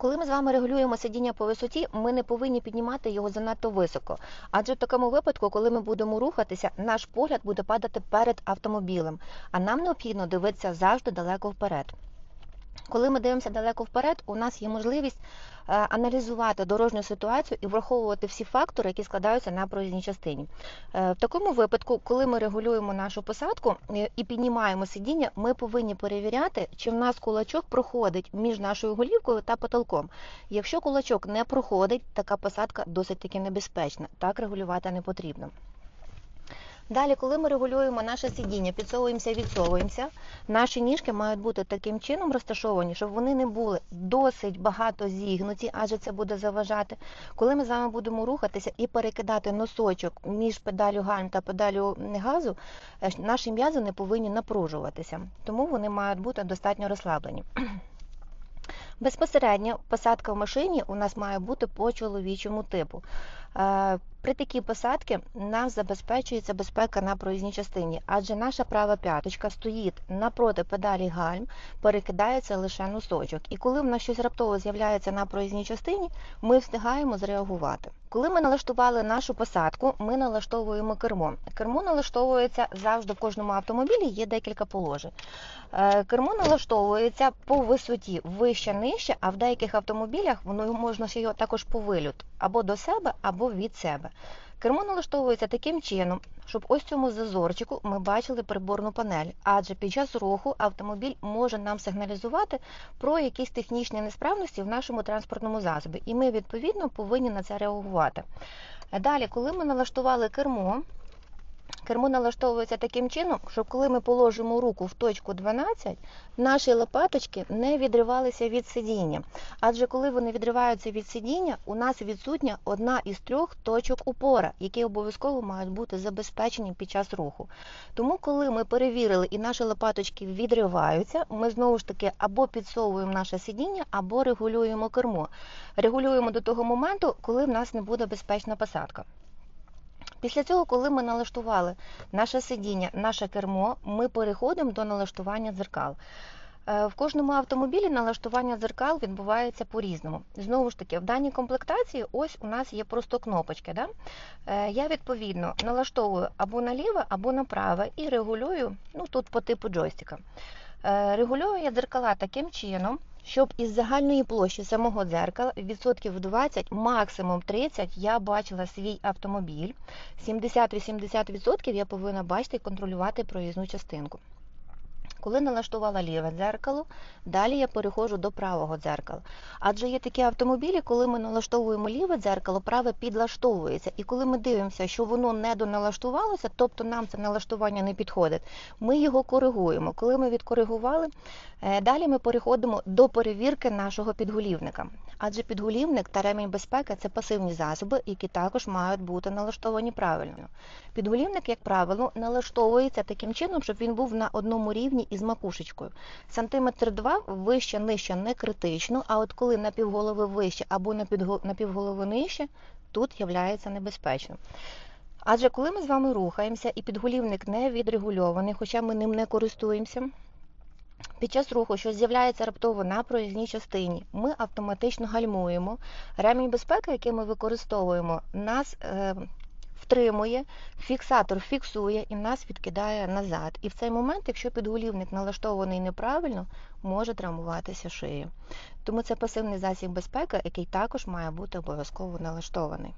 Коли ми з вами регулюємо сидіння по висоті, ми не повинні піднімати його занадто високо. Адже в такому випадку, коли ми будемо рухатися, наш погляд буде падати перед автомобілем, а нам необхідно дивитися завжди далеко вперед. Коли ми дивимося далеко вперед, у нас є можливість е, аналізувати дорожню ситуацію і враховувати всі фактори, які складаються на проїзній частині. Е, В такому випадку, коли ми регулюємо нашу посадку е, і піднімаємо сидіння, ми повинні перевіряти, чи в нас кулачок проходить між нашою голівкою та потолком. Якщо кулачок не проходить, така посадка досить таки небезпечна. Так регулювати не потрібно. Далі, коли ми регулюємо наше сидіння, підсовуємося, відсовуємося, наші ніжки мають бути таким чином розташовані, щоб вони не були досить багато зігнуті, адже це буде заважати. Коли ми з вами будемо рухатися і перекидати носочок між педалю гальм та педалю газу, е, наші м'язи не повинні напружуватися, тому вони мають бути достатньо розслаблені. Безпосередньо посадка в машині у нас має бути по чоловічому типу. При такій посадці нам забезпечується безпека на проїзній частині, адже наша права п'яточка стоїть напроти педалі гальм, перекидається лише носочок. І коли в нас щось раптово з'являється на проїзній частині, ми встигаємо зреагувати. Коли ми налаштували нашу посадку, ми налаштовуємо кермо. Кермо налаштовується завжди в кожному автомобілі, є декілька положень. Е, Кермо налаштовується по висоті вище нижче, а в деяких автомобілях воно можна ще його також по вилют або до себе, або від себе. Кермо налаштовується таким чином, щоб ось цьому зазорчику ми бачили приборну панель, адже під час руху автомобіль може нам сигналізувати про якісь технічні несправності в нашому транспортному засобі, і ми відповідно повинні на це реагувати. Далі, коли ми налаштували кермо, Кермо налаштовується таким чином, щоб коли ми положимо руку в точку 12, наші лопаточки не відривалися від сидіння. Адже коли вони відриваються від сидіння, у нас відсутня одна із трьох точок упора, які обов'язково мають бути забезпечені під час руху. Тому, коли ми перевірили і наші лопаточки відриваються, ми знову ж таки або підсовуємо наше сидіння, або регулюємо кермо. Регулюємо до того моменту, коли в нас не буде безпечна посадка. Після цього, коли ми налаштували наше сидіння, наше кермо, ми переходимо до налаштування дзеркал. Е, В кожному автомобілі налаштування дзеркал відбувається по-різному. Знову ж таки, в даній комплектації ось у нас є просто кнопочки. Да? Е, Я відповідно налаштовую або наліве, або направо і регулюю ну, тут по типу джойстика. Е, Регулюю я дзеркала таким чином, щоб із загальної площі самого дзеркала відсотків 20, максимум 30 я бачила свій автомобіль. 70-80% я повинна бачити і контролювати проїзну частинку. Коли налаштувала ліве дзеркало, далі я переходжу до правого дзеркала. Адже є такі автомобілі, коли ми налаштовуємо ліве дзеркало, праве підлаштовується. І коли ми дивимося, що воно не доналаштувалося, тобто нам це налаштування не підходить, ми його коригуємо. Коли ми відкоригували, е, далі ми переходимо до перевірки нашого підголівника. Адже підголівник та ремінь безпеки це пасивні засоби, які також мають бути налаштовані правильно. Підголівник, як правило, налаштовується таким чином, щоб він був на одному рівні із макушечкою. Сантиметр два вище, нижче не критично, а от коли на півголови вище або на півголови нижче, тут являється небезпечним. Адже коли ми з вами рухаємося і підголівник не відрегульований, хоча ми ним не користуємося, під час руху, що з'являється раптово на проїзній частині, ми автоматично гальмуємо. Ремінь безпеки, який ми використовуємо, нас е, втримує, фіксатор фіксує і нас відкидає назад. І в цей момент, якщо підголівник налаштований неправильно, може травмуватися шия. Тому це пасивний засіб безпеки, який також має бути обов'язково налаштований.